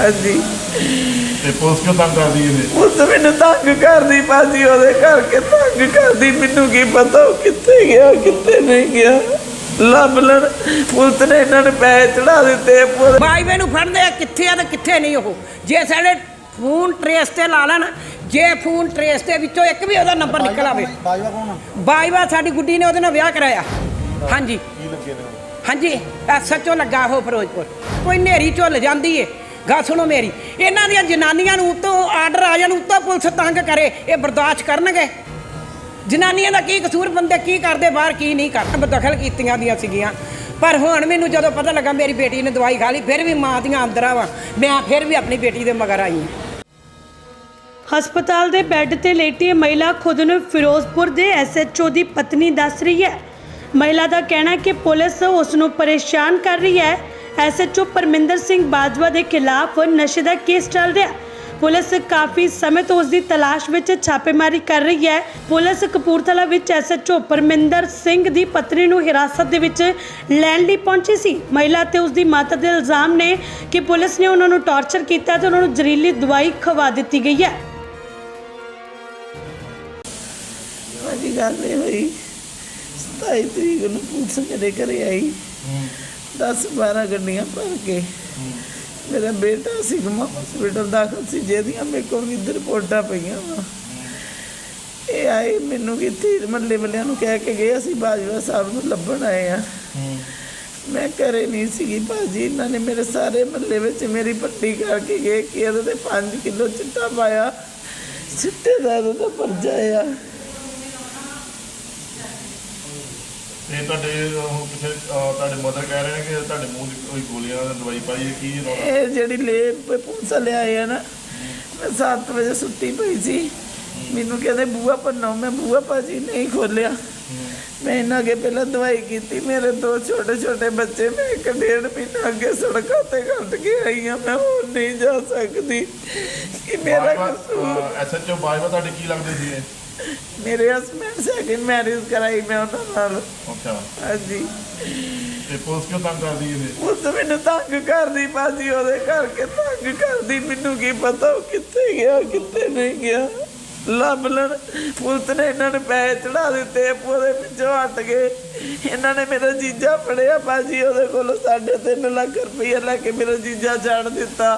ਹਾਂਜੀ। ਤੇ ਪੁਲਿਸ ਕਿਉਂ ਤੰਗ ਕਰਦੀ ਇਹਨੇ ਉਸ ਮੈਨੂੰ ਤੰਗ ਕਰਦੀ ਬਾਜੀ ਉਹਦੇ ਕਰਕੇ ਤੰਗ ਕਰਦੀ। ਮੈਨੂੰ ਕੀ ਪਤਾ ਉਹ ਕਿੱਥੇ ਗਿਆ ਕਿੱਥੇ ਨਹੀਂ ਗਿਆ। ਲੱਭ ਲੈਣ। ਪੁਲਿਸ ਨੇ ਇਹਨਾਂ ਨੇ ਪੈਸੇ ਚੜਾ ਦਿੱਤੇ। ਪੂਰੇ ਬਾਈਵੇ ਨੂੰ ਫੜਦੇ ਆ ਕਿੱਥੇ ਆ ਤੇ ਕਿੱਥੇ ਨਹੀਂ ਉਹ? ਜੇ ਸਾਡੇ ਫੋਨ ਟਰੇਸ ਤੇ ਲਾ ਲੈਣ ਜੇ ਫੋਨ ਟਰੇਸ ਦੇ ਵਿੱਚੋਂ ਇੱਕ ਵੀ ਉਹਦਾ ਨੰਬਰ ਨਿਕਲ ਆਵੇ। ਬਾਜਵਾ ਕੌਣ ਆ? ਬਾਈਵਾ ਸਾਡੀ ਗੁੱਡੀ ਨੇ ਉਹਦੇ ਨਾਲ ਵਿਆਹ ਕਰਾਇਆ। ਹਾਂਜੀ। ਕੀ ਲੱਗੇ ਨੇ? ਹਾਂਜੀ ਐਸਐਚਓ ਲੱਗਾ ਉਹ ਫਿਰੋਜ਼ਪੁਰ। ਕੋਈ ਨੇਰੀ ਝੁੱਲ ਜਾਂਦੀ ਏ। ਗੱਲ ਸੁਣੋ ਮੇਰੀ, ਇਹਨਾਂ ਦੀਆਂ ਜਨਾਨੀਆਂ ਨੂੰ ਉੱਤੋਂ ਆਰਡਰ ਆ ਜਾਣ, ਉੱਤੋਂ ਪੁਲਿਸ ਤੰਗ ਕਰੇ, ਇਹ ਬਰਦਾਸ਼ਤ ਕਰਨਗੇ। ਜਨਾਨੀਆਂ ਦਾ ਕੀ ਕਸੂਰ, ਬੰਦੇ ਕੀ ਕਰਦੇ, ਬਾਹਰ ਕੀ ਨਹੀਂ ਕਰਦੇ ਬਦਖਲ ਕੀਤੀਆਂ ਦੀਆਂ ਸੀਗੀਆਂ। ਪਰ ਹੁਣ ਮੈਨੂੰ ਜਦੋਂ ਪਤਾ ਲੱਗਾ ਮੇਰੀ ਬੇਟੀ ਨੇ ਦਵਾਈ ਖਾ ਲਈ, ਫਿਰ ਵੀ ਮਾਂ ਦੀਆਂ ਅੰਦਰਾਂ ਵਾ। ਮੈਂ ਫਿਰ ਵੀ ਆਪਣੀ ਬੇਟੀ ਦੇ ਮਗਰ ਆਈ ਹਸਪਤਾਲ ਦੇ ਬੈੱਡ ਤੇ ਲੇਟੀ ਮਹਿਲਾ ਖੁਦ ਨੂੰ ਫਿਰੋਜ਼ਪੁਰ ਦੇ ਐਸਐਚਓ ਦੀ ਪਤਨੀ ਦੱਸ ਰਹੀ ਹੈ। ਮਹਿਲਾ ਦਾ ਕਹਿਣਾ ਕਿ ਪੁਲਿਸ ਉਸ ਨੂੰ ਪਰੇਸ਼ਾਨ ਕਰ ਰਹੀ ਹੈ ਐਸਐਚਓ ਪਰਮਿੰਦਰ ਸਿੰਘ ਬਾਜਵਾ ਦੇ ਖਿਲਾਫ ਨਸ਼ੇ ਦਾ ਕੇਸ ਚੱਲ ਰਿਹਾ। ਹੈ ਪੁਲਿਸ ਕਾਫੀ ਸਮੇਂ ਤੋਂ ਉਸ ਦੀ ਤਲਾਸ਼ ਵਿੱਚ ਛਾਪੇਮਾਰੀ ਕਰ ਰਹੀ ਹੈ। ਪੁਲਿਸ ਕਪੂਰਥਲਾ ਵਿੱਚ ਐਸਐਚਓ ਪਰਮਿੰਦਰ ਸਿੰਘ ਦੀ ਪਤਨੀ ਨੂੰ ਹਿਰਾਸਤ ਦੇ ਵਿੱਚ ਲੈਣ ਲਈ ਪਹੁੰਚੀ ਸੀ। ਮਹਿਲਾ ਤੇ ਉਸ ਦੀ ਮਾਤਾ ਦੇ ਇਲਜ਼ਾਮ ਨੇ ਕਿ ਪੁਲਿਸ ਨੇ ਉਹਨਾਂ ਨੂੰ ਟਾਰਚਰ ਕੀਤਾ ਤੇ ਉਹਨਾਂ ਨੂੰ ਜ਼ਹਿਰੀਲੀ ਦਵਾਈ ਖਵਾ ਦਿੱਤੀ ਗਈ ਹੈ। ਭਾਜੀ ਗੱਲ ਇਹ ਹੋਈ 27 ਤਰੀਕ ਨੂੰ ਪੁਲਿਸ ਮੇਰੇ ਘਰੇ ਆਈ। 10 12 ਗੱਡੀਆਂ ਭਰ ਕੇ। ਮੇਰਾ ਬੇਟਾ ਸੀ ਗਮਾ ਹਸਪੀਟਲ ਦਾਖਲ ਸੀ ਜਿਹਦੀਆਂ ਮੇਰੇ ਕੋਲ ਵੀ ਰਿਪੋਰਟਾਂ ਪਈਆਂ ਵਾ। ਇਹ ਆਏ ਮੈਨੂੰ ਕਿੱਥੇ ਮੱਲੇ ਮੱਲਿਆਂ ਨੂੰ ਕਹਿ ਕੇ ਗਏ ਅਸੀਂ ਬਾਜਵਾ ਸਾਹਿਬ ਨੂੰ ਲੱਭਣ ਆਏ ਆ। ਮੈਂ ਘਰੇ ਨਹੀਂ ਸੀਗੀ ਭਾਜੀ ਇਹਨਾਂ ਨੇ ਮੇਰੇ ਸਾਰੇ ਮੱਲੇ ਵਿੱਚ ਮੇਰੀ ਪੱਟੀ ਕਰਕੇ ਗਏ ਕਿ ਇਹਦੇ ਤੇ 5 ਕਿਲੋ ਚਿੱਟਾ ਪਾਇਆ। ਚਿੱਟੇ ਦਾ ਇਹਦੇ ਤੇ ਪਰਜਾ ਆ। ਤੇ ਤੁਹਾਡੇ ਉਹ ਕਿਸੇ ਅਹ, ਤੁਹਾਡੇ ਮਦਰ ਕਹਿ ਰਹੇ ਨੇ ਕਿ ਤੁਹਾਡੇ ਮੂੰਹ ਦੀ ਕੋਈ ਗੋਲੀਆਂ ਦੀ ਦਵਾਈ ਪਾਈ ਹੈ ਕੀ ਰੌਲਾ? ਇਹ ਜਿਹੜੀ ਲੈ ਪੁਲਿਸ ਲਿਆਏ ਆ ਨਾ ਮੈਂ 7 ਵਜੇ ਸੁੱਤੀ ਪਈ ਸੀ। ਮੈਨੂੰ ਕਹਿੰਦੇ ਬੂਆ ਭੰਨੋ। ਮੈਂ ਬੂਆ ਭਾਜੀ ਨਹੀਂ ਖੋਲਿਆ ਮੈਂ ਇਹਨਾਂ ਅੱਗੇ ਪਹਿਲਾਂ ਦਵਾਈ ਕੀਤੀ ਮੇਰੇ ਦੋ ਛੋਟੇ ਛੋਟੇ ਬੱਚੇ ਮੈਂ ਇੱਕ ਡੇਢ ਮਹੀਨਾ ਅੱਗੇ ਸੜਕਾਂ ਤੇ ਕੱਟ ਕੇ ਆਈ ਹਾਂ ਮੈਂ ਹੋਰ ਨਹੀਂ ਜਾ ਸਕਦੀ। ਕਿ ਮੇਰਾ ਕਸੂਰ ਐਸਐਚਓ ਬਾਜਵਾ ਤੁਹਾਡੇ ਕੀ ਲੱਗਦੇ ਸੀ ਇਹ? ਮੇਰੇ ਹਸਬੰਡ ਸੈਕਿੰਡ ਮੈਰਿਜ ਕਰਾਈ ਮੈਂ ਉਹਨਾਂ ਨਾਲ। ਅੱਛਾ। ਹਾਂਜੀ। ਤੇ ਪੁਲਿਸ ਕਿਉਂ ਤੰਗ ਕਰਦੀ ਇਹਨੇ ਉਸ ਮੈਨੂੰ ਤੰਗ ਕਰਦੀ ਬਾਜੀ ਉਹਦੇ ਕਰਕੇ ਤੰਗ ਕਰਦੀ। ਮੈਨੂੰ ਕੀ ਪਤਾ ਉਹ ਕਿੱਥੇ ਗਿਆ ਕਿੱਥੇ ਨਹੀਂ ਗਿਆ। ਲੱਭ ਲੈਣ। ਪੁਲਿਸ ਨੇ ਇਹਨਾਂ ਨੇ ਪੈਸੇ ਚੜਾ ਦਿੱਤੇ ਉਹਦੇ ਪਿੱਛੋਂ ਹਟ ਗਏ। ਇਹਨਾਂ ਨੇ ਮੇਰਾ ਜੀਜਾ ਫੜਿਆ ਬਾਜੀ ਉਹਦੇ ਕੋਲ 3.5 ਲੱਖ ਰੁਪਏ ਲੈ ਕੇ ਮੇਰਾ ਜੀਜਾ ਛੱਡ ਦਿੱਤਾ।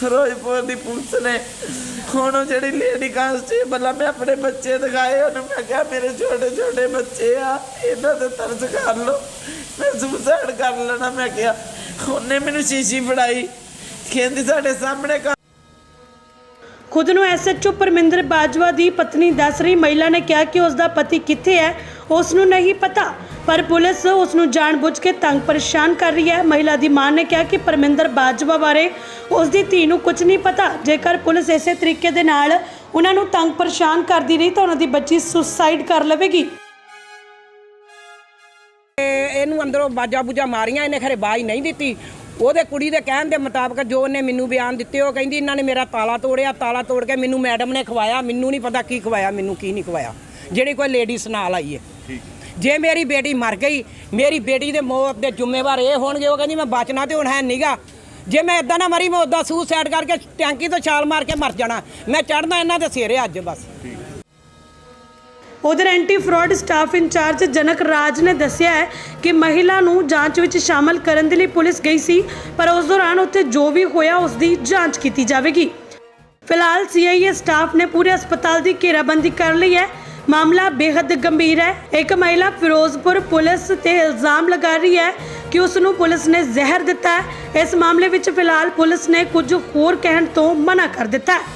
ਫਿਰੋਜ਼ਪੁਰ ਦੀ ਪੁਲਿਸ ਨੇ। ਹੁਣ ਉਹ ਜਿਹੜੀ ਲੇਡੀ ਕਾਂਸਟੇਬਲ ਆ ਮੈਂ ਆਪਣੇ ਬੱਚੇ ਦਿਖਾਏ, ਉਹਨੂੰ ਮੈਂ ਕਿਹਾ, ਮੇਰੇ ਛੋਟੇ ਛੋਟੇ ਬੱਚੇ ਆ, ਇਹਨਾਂ ਤੇ ਤਰਸ ਕਰ ਲਓ। ਮੈਂ ਸੁਸਾਈਡ ਕਰ ਲੈਣਾ। ਮੈਂ ਕਿਹਾ, ਉਹਨੇ ਮੈਨੂੰ ਸ਼ੀਸ਼ੀ ਫੜਾਈ। ਕਹਿੰਦੀ, ਸਾਡੇ ਸਾਹਮਣੇ ਕਰ ਖੁਦ ਨੂੰ ਐਸਐਚਓ ਪਰਮਿੰਦਰ ਬਾਜਵਾ ਦੀ ਪਤਨੀ ਦੱਸ ਰਹੀ ਮਹਿਲਾ ਨੇ ਕਿਹਾ ਕਿ ਉਸ ਦਾ ਪਤੀ ਕਿੱਥੇ ਹੈ ਉਸ ਨੂੰ ਨਹੀਂ ਪਤਾ। ਪਰ ਪੁਲਿਸ ਉਸ ਨੂੰ ਜਾਣਬੁੱਝ ਕੇ ਤੰਗ ਪਰੇਸ਼ਾਨ ਕਰ ਰਹੀ ਹੈ। ਮਹਿਲਾ ਦੀ ਮਾਂ ਨੇ ਕਿਹਾ ਕਿ ਪਰਮਿੰਦਰ ਬਾਜਵਾ ਬਾਰੇ ਉਸ ਦੀ ਧੀ ਨੂੰ ਕੁਝ ਨਹੀਂ ਪਤਾ। ਜੇਕਰ ਪੁਲਿਸ ਇਸੇ ਤਰੀਕੇ ਦੇ ਨਾਲ ਉਹਨਾਂ ਨੂੰ ਤੰਗ ਪਰੇਸ਼ਾਨ ਕਰਦੀ ਰਹੀ ਤਾਂ ਉਹਨਾਂ ਦੀ ਬੱਚੀ ਸੁਸਾਈਡ ਕਰ ਲਵੇਗੀ। ਇਹਨੂੰ ਅੰਦਰੋਂ ਬਾਜਾ ਬੂਜਾ ਮਾਰੀਆਂ ਇਹਨੇ ਖਰੇ ਬਾਈ ਨਹੀਂ ਦਿੱਤੀ। ਉਹਦੇ ਕੁੜੀ ਦੇ ਕਹਿਣ ਦੇ ਮੁਤਾਬਕ ਜੋ ਉਹਨੇ ਮੈਨੂੰ ਬਿਆਨ ਦਿੱਤੇ ਉਹ ਕਹਿੰਦੀ ਇਹਨਾਂ ਨੇ ਮੇਰਾ ਤਾਲਾ ਤੋੜਿਆ ਤਾਲਾ ਤੋੜ ਕੇ ਮੈਨੂੰ ਮੈਡਮ ਨੇ ਖਵਾਇਆ। ਮੈਨੂੰ ਨਹੀਂ ਪਤਾ ਕੀ ਖਵਾਇਆ ਮੈਨੂੰ ਕੀ ਨਹੀਂ ਖਵਾਇਆ। ਜਿਹੜੀ ਕੋਈ ਲੇਡੀਜ਼ ਨਾਲ ਆਈ ਹੈ। ਜੇ ਮੇਰੀ ਬੇਟੀ ਮਰ ਗਈ, ਮੇਰੀ ਬੇਟੀ ਦੇ ਮੌਤ ਦੇ ਜ਼ਿੰਮੇਵਾਰ ਇਹ ਹੋਣਗੇ, ਉਹ ਕਹਿੰਦੀ ਮੈਂ ਬਚਣਾ ਤੇ ਹੁਣ ਹੈ ਨੀਗਾ। ਜੇ ਮੈਂ ਇਦਾਂ ਨਾ ਮਰੀ, ਮੈਂ ਉਦਾਂ ਸੂਸਾਈਡ ਕਰਕੇ ਟੈਂਕੀ ਤੋਂ ਛਾਲ ਮਾਰ ਕੇ ਮਰ ਜਾਣਾ। ਮੈਂ ਚੜਨਾ ਇਹਨਾਂ ਦੇ ਸਿਰੇ ਅੱਜ ਬਸ। ਉਧਰ anti fraud staff incharge Janak Raj ਨੇ ਦੱਸਿਆ ਹੈ ਕਿ ਮਹਿਲਾ ਨੂੰ ਜਾਂਚ ਵਿੱਚ ਸ਼ਾਮਲ ਕਰਨ ਦੇ ਲਈ ਪੁਲਿਸ ਗਈ ਸੀ, ਪਰ ਉਸ ਦੌਰਾਨ ਉੱਥੇ ਜੋ ਵੀ ਹੋਇਆ, ਉਸ ਦੀ ਜਾਂਚ ਕੀਤੀ ਜਾਵੇਗੀ। ਫਿਲਹਾਲ ਸੀਆਈਏ ਸਟਾਫ ਨੇ ਪੂਰੇ ਹਸਪਤਾਲ ਦੀ ਘੇਰਾਬੰਦੀ ਕਰ ਲਈ ਹੈ। ਮਾਮਲਾ ਬੇहद ਗੰਭੀਰ ਹੈ। ਇੱਕ ਮਹਿਲਾ ਫਿਰੋਜ਼ਪੁਰ ਪੁਲਿਸ ਤੇ ਇਲਜ਼ਾਮ ਲਗਾ ਰਹੀ ਹੈ ਕਿ ਉਸ ਨੂੰ ਪੁਲਿਸ ਨੇ ਜ਼ਹਿਰ ਦਿੱਤਾ ਹੈ। ਇਸ ਮਾਮਲੇ ਵਿੱਚ ਫਿਲਹਾਲ ਪੁਲਿਸ ਨੇ ਕੁਝ ਹੋਰ ਕਹਿਣ ਤੋਂ ਮਨਾ ਕਰ ਦਿੱਤਾ ਹੈ।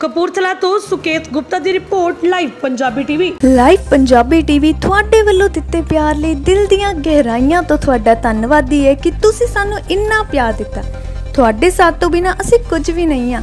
ਕਪੂਰਥਲਾ ਤੋਂ ਸੁਕੇਤ ਗੁਪਤਾ ਦੀ report, live Punjabi TV. Live Punjabi TV ਤੁਹਾਡੇ ਵੱਲੋਂ ਦਿੱਤੇ ਪਿਆਰ ਲਈ ਦਿਲ ਦੀਆਂ ਗਹਿਰਾਈਆਂ ਤੋਂ ਤੁਹਾਡਾ ਧੰਨਵਾਦੀ ਹੈ ਕਿ ਤੁਸੀਂ ਸਾਨੂੰ ਇੰਨਾ ਪਿਆਰ ਦਿੱਤਾ। ਤੁਹਾਡੇ ਸਾਥ ਤੋਂ ਬਿਨਾ ਅਸੀਂ ਕੁਝ ਵੀ ਨਹੀਂ ਆ